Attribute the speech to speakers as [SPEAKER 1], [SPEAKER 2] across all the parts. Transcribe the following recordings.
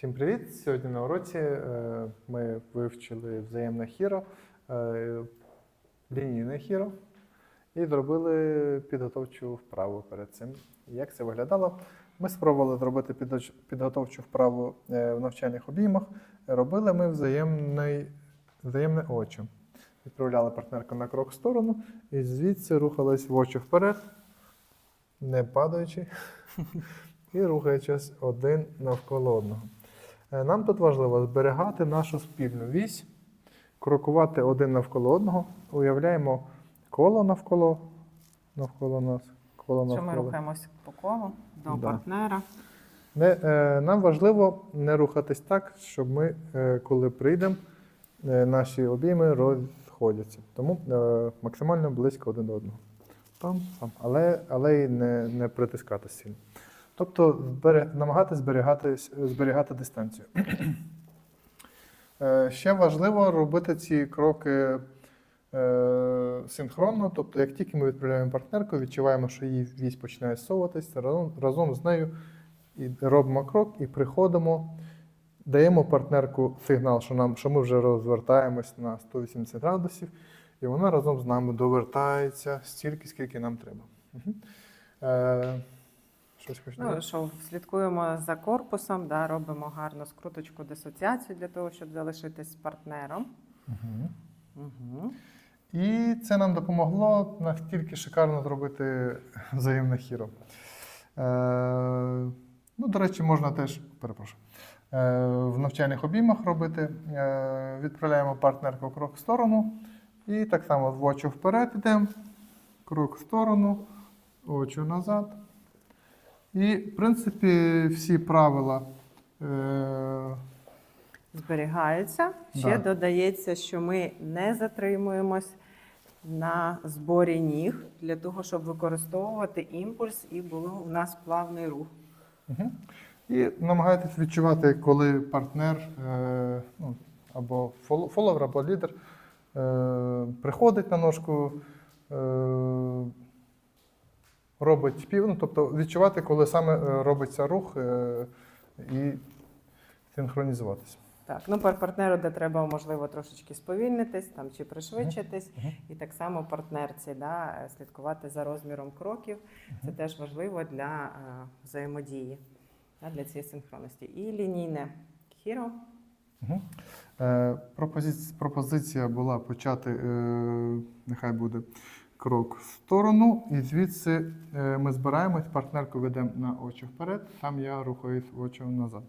[SPEAKER 1] Всім привіт! Сьогодні на уроці е, ми вивчили взаємне хіро, е, лінійне хіро і зробили підготовчу вправу перед цим. Як це виглядало? Ми спробували зробити підготовчу вправу е, в навчальних обіймах. Робили ми взаємний, взаємне очі. Відправляли партнерку на крок в сторону і звідси рухались в очі вперед, не падаючи і рухаючись один навколо одного. Е, Нам тут важливо зберігати нашу спільну вісь, крокувати один навколо одного. Уявляємо коло навколо, навколо нас. Коло
[SPEAKER 2] Що ми
[SPEAKER 1] навколо.
[SPEAKER 2] рухаємося по колу до
[SPEAKER 1] Да.
[SPEAKER 2] партнера.
[SPEAKER 1] Не, е, нам важливо не рухатись так, щоб ми, е, коли прийдемо, е, наші обійми розходяться. Тому е, максимально близько один до одного. Пам, пам. Але, але й не, не притискати сильно. Тобто збере, намагатися зберігати, зберігати дистанцію. Е, Ще важливо робити ці кроки е, синхронно. Тобто, як тільки ми відправляємо партнерку, відчуваємо, що її вісь починає совуватись, разом, разом з нею і робимо крок і приходимо, даємо партнерку сигнал, що, нам, що ми вже розвертаємось на 180 градусів, і вона разом з нами довертається стільки, скільки нам треба. Щось хочеш
[SPEAKER 2] Ну,
[SPEAKER 1] додати?
[SPEAKER 2] що слідкуємо за корпусом, да, робимо гарну скруточку дисоціацію для того, щоб залишитись з партнером.
[SPEAKER 1] Угу.
[SPEAKER 2] Угу.
[SPEAKER 1] І це нам допомогло настільки шикарно зробити взаємне хіро. Е, ну, до речі, можна теж, перепрошую, е, в навчальних обіймах робити. Е, відправляємо партнерку крок в сторону. І так само в очі вперед йдемо, крок в сторону, очі назад. І, в принципі, всі правила. Е,
[SPEAKER 2] Зберігається. Ще
[SPEAKER 1] Да.
[SPEAKER 2] додається, що ми не затримуємось на зборі ніг для того, щоб використовувати імпульс і було у нас плавний рух.
[SPEAKER 1] Мгм. І намагайтесь відчувати, коли партнер е, ну, або фоловер, або лідер е, приходить на ножку, е, робить пів, ну, тобто відчувати, коли саме е, робиться рух е, і синхронізуватися.
[SPEAKER 2] Так, ну пар- партнеру, де треба, можливо, трошечки сповільнитись там чи пришвидшитись, і так само партнерці, да, е, слідкувати за розміром кроків. Це теж важливо для е, взаємодії, да, для цієї синхронності. І лінійне хіро.
[SPEAKER 1] Угу. Е, пропозиція, пропозиція була почати, е, нехай буде крок в сторону, і звідси е, ми збираємось, партнерку ведемо на очі вперед, там я рухаюсь очі назад.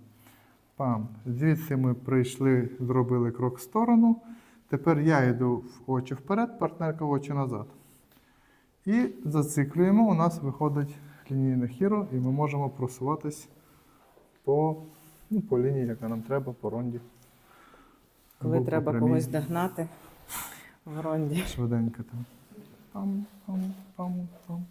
[SPEAKER 1] Пам. Звідси ми прийшли, зробили крок в сторону. Тепер я йду в очі вперед, партнерка в очі назад. І зациклюємо, у нас виходить лінійне хіро, і ми можемо просуватись по, ну, по лінії, яка нам треба, по ронді.
[SPEAKER 2] Коли
[SPEAKER 1] Або
[SPEAKER 2] треба когось догнати в ронді.
[SPEAKER 1] Швиденько там. Пам, пам, пам, пам,